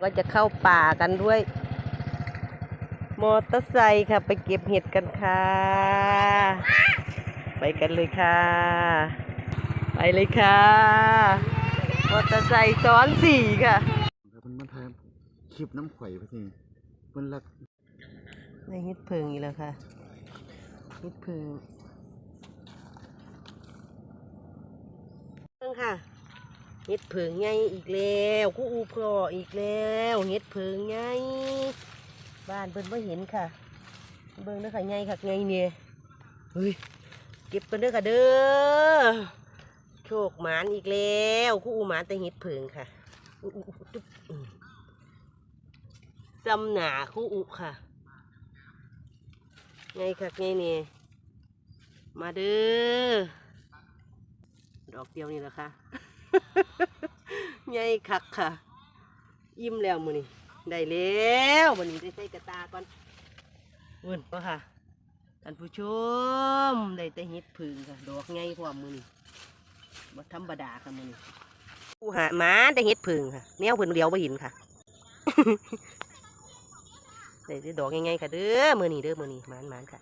ก็จะเข้าป่ากันด้วย มอเตอร์ไซค์ค่ะ ไปเก็บเห็ดกันค่ะ ไปกันเลยค่ะ ไปเลยค่ะ มอเตอร์ไซค์ซ้อนสี่ค่ะครับเพิ่นมาถ่ายคลิปน้ำข่อยพะทีเพิ่นรักในเห็ดเพิงอีกแล้วค่ะเห็ดเพิงเพิ่งค่ะ เห็ดเพิงใหญ่อีกแล้วกูอูพออีกแล้วเห็ดเพิงใหญ่บ้านเพิ่นไม่เห็นค่ะ เบิ่งเด้อค่ะใหญ่ค่ะไงเนี่ยเฮ้ยเก็บกันเด้อค่ะเด้อโชคหมานอีกแล้วกูอูหมานแต่เห็ดเพิงค่ะอู้อู้อู้จุ๊บอืมจำหนาคู่อุค่ะ ไงคักไงเนี่ยมาเด้อดอกเดียวนี่แหละค่ะ ไงคักค่ะ อิ่มแล้วมือนี่ได้แล้ววันนี้ได้ใส่กระตาก่อนวุ่นก็ค่ะท่านผู้ชมได้แต่เห็ดผึ่งค่ะดอกไงพร้อมมือนี่บ่ธรรมดาค่ะมือนี่กูหาหมาได้เห็ดผึ่งค่ะแนวเพิ่นเดียวบ่เห็นค่ะได้แต่ดอกไงๆค่ะเด้อมือนี่เด้อมือนี่หมานๆค่ะ